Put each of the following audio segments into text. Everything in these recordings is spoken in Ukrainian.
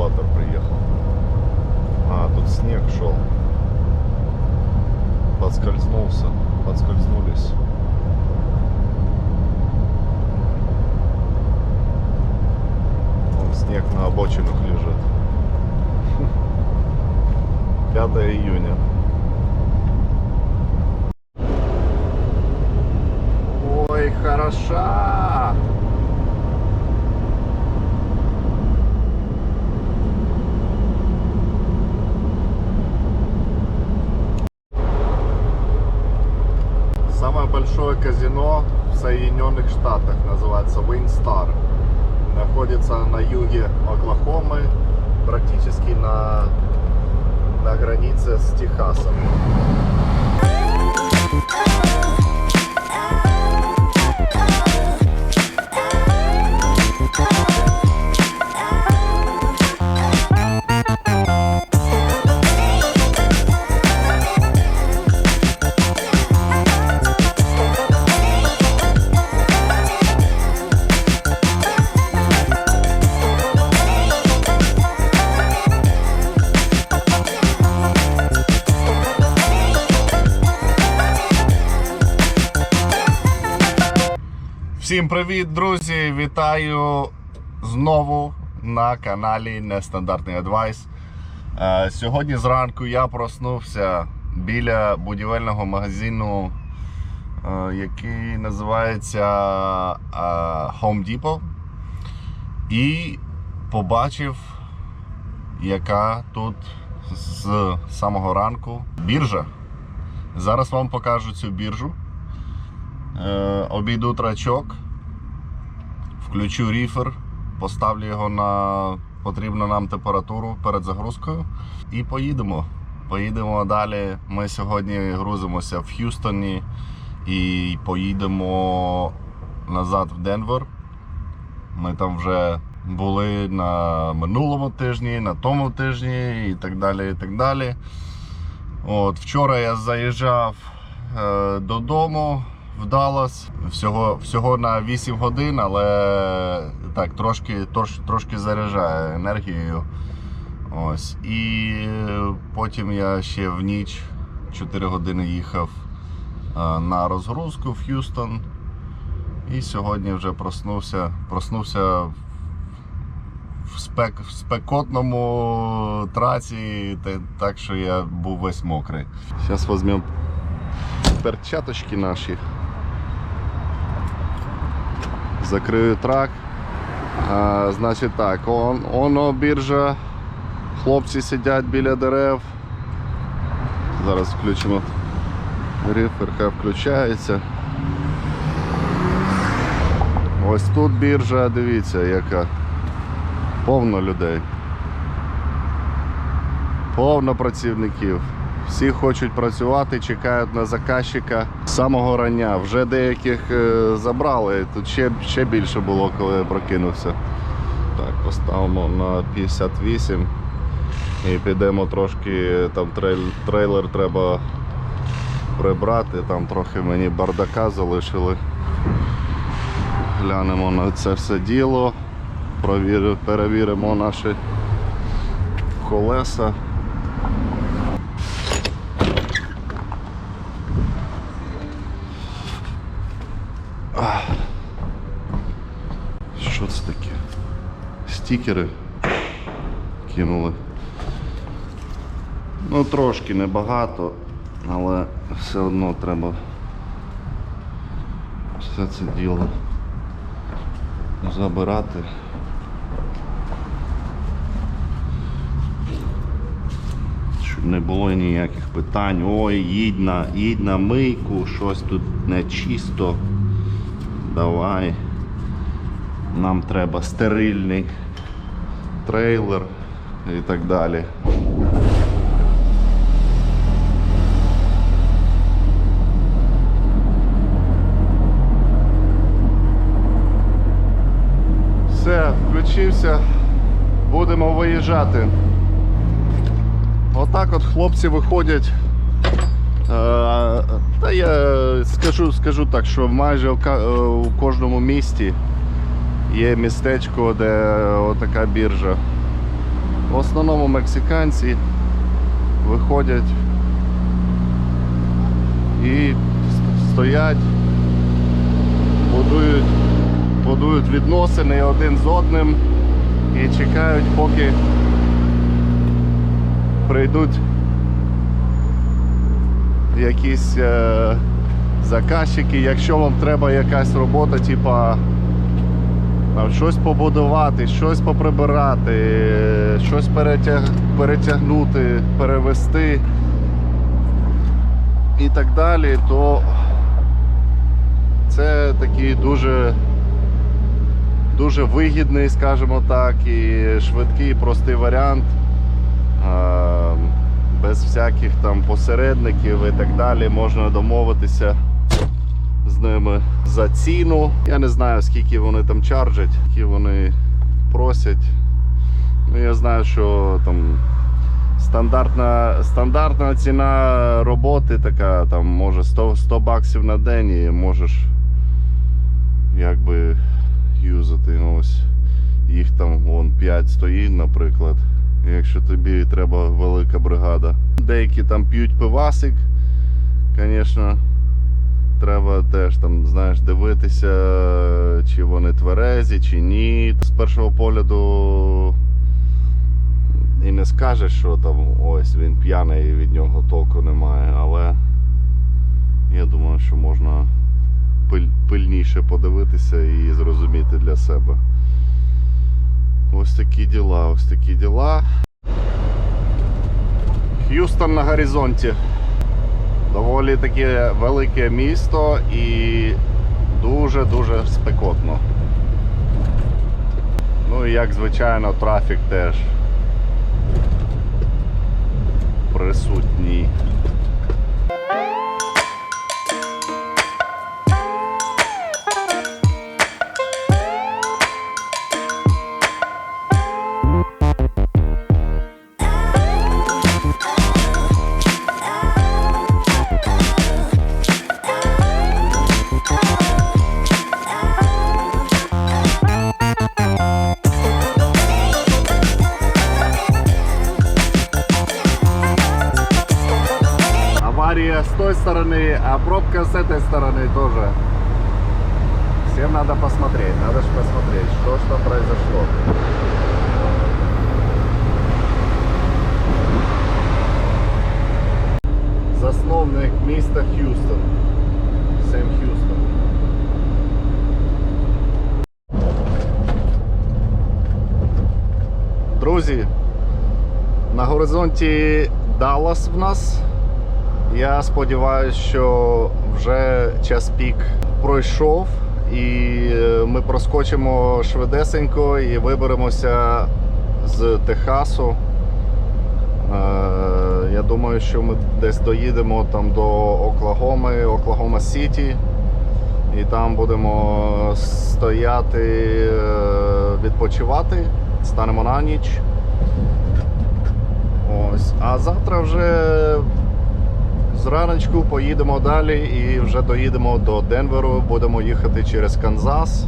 эвакуатор приехал. А, тут снег шел. Подскользнулся, подскользнулись. Вон снег на обочинах лежит. 5 июня. Ой, хороша! Казино в Соединенных Штатах называется Windstar. Находится на юге Оклахомы, практически на, на границе с Техасом. Всім привіт, друзі! Вітаю знову на каналі Нестандартний Адвайс. Е, Сьогодні зранку я проснувся біля будівельного магазину, е, який називається е, Home Depot. І побачив, яка тут з самого ранку біржа. Зараз вам покажу цю біржу. Обійду трачок, включу ріфер, поставлю його на потрібну нам температуру перед загрузкою і поїдемо. Поїдемо далі. Ми сьогодні грузимося в Х'юстоні і поїдемо назад в Денвер. Ми там вже були на минулому тижні, на тому тижні і так далі. і так далі. От, вчора я заїжджав е, додому в всього, всього на 8 годин, але так, трошки, трош, трошки заряджає енергією. Ось. І потім я ще в ніч 4 години їхав е, на розгрузку в Х'юстон. І сьогодні вже проснувся, проснувся в, спек, в спекотному траці, так що я був весь мокрий. Зараз візьмемо перчаточки наші. Закрию трак. А, значить так, он, оно біржа. Хлопці сидять біля дерев. Зараз включимо рифер, хай включається. Ось тут біржа, дивіться, яка. Повно людей. Повно працівників. Всі хочуть працювати, чекають на заказчика з самого рання. Вже деяких е, забрали. Тут ще, ще більше було, коли я прокинувся. Так, поставимо на 58 і підемо трошки, там трейл- трейлер треба прибрати, там трохи мені бардака залишили. Глянемо на це все діло, перевіримо наші колеса. Ах. Що це таке? Стікери кинули. Ну, трошки небагато, але все одно треба все це діло забирати. Щоб не було ніяких питань. Ой, їдь на, їдь на мийку, щось тут не чисто. Давай. Нам треба стерильний трейлер і так далі. Все, включився. Будемо виїжджати. Отак от хлопці виходять. Е, Та я скажу, скажу так, що майже в е, у кожному місті є містечко, де отака біржа. В основному мексиканці виходять і стоять, будують, будують відносини один з одним і чекають, поки прийдуть якісь е, заказчики, якщо вам треба якась робота, типа там, щось побудувати, щось поприбирати, щось перетяг, перетягнути, перевести і так далі, то це такий дуже дуже вигідний, скажімо так, і швидкий, простий варіант. Без всяких там посередників і так далі можна домовитися ними за ціну. Я не знаю, скільки вони там чаржать, які вони просять. Ну, я знаю, що там стандартна, стандартна ціна роботи така, там може 100, 100 баксів на день і можеш якби юзати. Ну, Ось їх там вон 5 стоїть, наприклад. Якщо тобі треба велика бригада. Деякі там п'ють пивасик, звісно треба теж там, знаєш, дивитися, чи вони тверезі, чи ні. З першого погляду і не скажеш, що там ось він п'яний і від нього толку немає, але я думаю, що можна пильніше подивитися і зрозуміти для себе. Ось такі діла, ось такі діла. Х'юстон на горизонті. Доволі таке велике місто і дуже-дуже спекотно. Ну і як звичайно, трафік теж присутній. этой стороны тоже. Всем надо посмотреть, надо же посмотреть, что что произошло. Засновник міста Х'юстон. Сем Х'юстон. Друзі, на горизонті Даллас в нас. Я сподіваюся, що вже час пік пройшов, і е, ми проскочимо швидесенько і виберемося з Техасу. Е, Я думаю, що ми десь доїдемо там до Оклагоми, Оклагома Сіті, і там будемо стояти, е, відпочивати, станемо на ніч. Ось. А завтра вже Зраночку поїдемо далі і вже доїдемо до Денверу, будемо їхати через Канзас.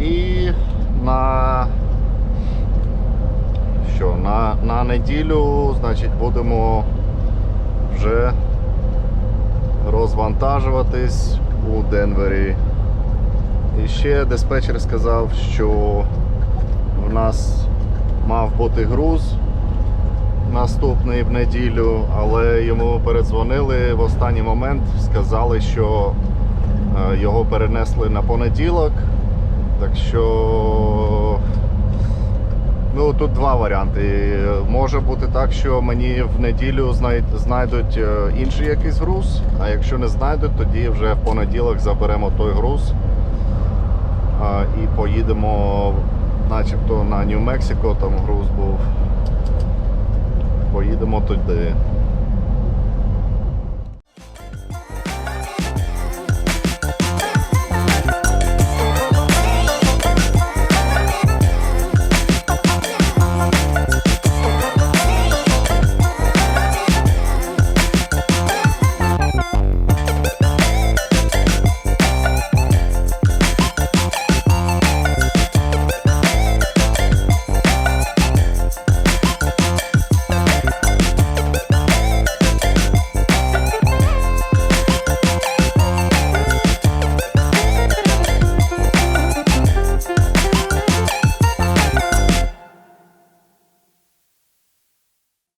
І на що, на, на неділю, значить, будемо вже розвантажуватись у Денвері. І ще диспетчер сказав, що в нас мав бути груз наступний в неділю, але йому передзвонили в останній момент, сказали, що е, його перенесли на понеділок. Так що ну, тут два варіанти. Може бути так, що мені в неділю знайдуть е, інший якийсь груз, а якщо не знайдуть, тоді вже в понеділок заберемо той груз е, і поїдемо начебто на Нью-Мексико, там груз був поїдемо туди.